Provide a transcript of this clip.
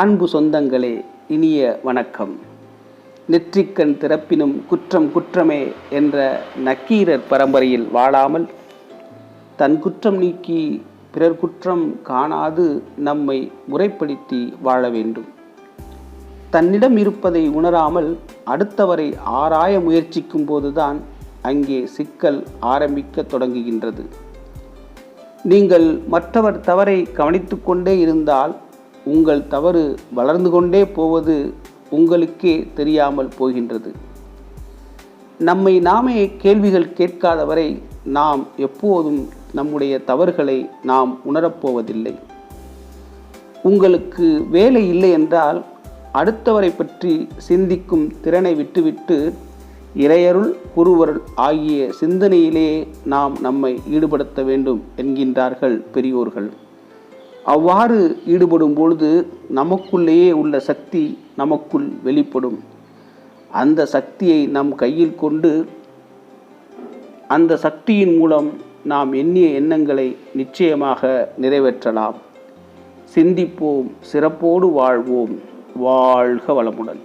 அன்பு சொந்தங்களே இனிய வணக்கம். நெற்றிக்கண் திறப்பினும் குற்றம் குற்றமே என்ற நக்கீரர் பரம்பரையில் வாழாமல் தன் குற்றம் நீக்கி பிறர் குற்றம் காணாது நம்மை முறைப்படுத்தி வாழ வேண்டும். தன்னிடம் இருப்பதை உணராமல் அடுத்தவரை ஆராய முயற்சிக்கும் போதுதான் அங்கே சிக்கல் ஆரம்பிக்க தொடங்குகின்றது. நீங்கள் மற்றவர் தவறை கவனித்து கொண்டே இருந்தால் உங்கள் தவறு வளர்ந்து கொண்டே போவது உங்களுக்கே தெரியாமல் போகின்றது. நம்மை நாமே கேள்விகள் கேட்காதவரை நாம் எப்போதும் நம்முடைய தவறுகளை நாம் உணரப்போவதில்லை உங்களுக்கு வேலை இல்லை என்றால் அடுத்தவரை பற்றி சிந்திக்கும் திறனை விட்டுவிட்டு இறையருள் குருவருள் ஆகிய சிந்தனையிலே நாம் நம்மை ஈடுபடுத்த வேண்டும் என்கின்றார்கள் பெரியோர்கள். அவ்வாறு ஈடுபடும் பொழுது நமக்குள்ளேயே உள்ள சக்தி நமக்குள் வெளிப்படும். அந்த சக்தியை நம் கையில் கொண்டு அந்த சக்தியின் மூலம் நாம் எண்ணிய எண்ணங்களை நிச்சயமாக நிறைவேற்றலாம். சிந்திப்போம் சிறப்போடு வாழ்வோம். வாழ்க வளமுடன்.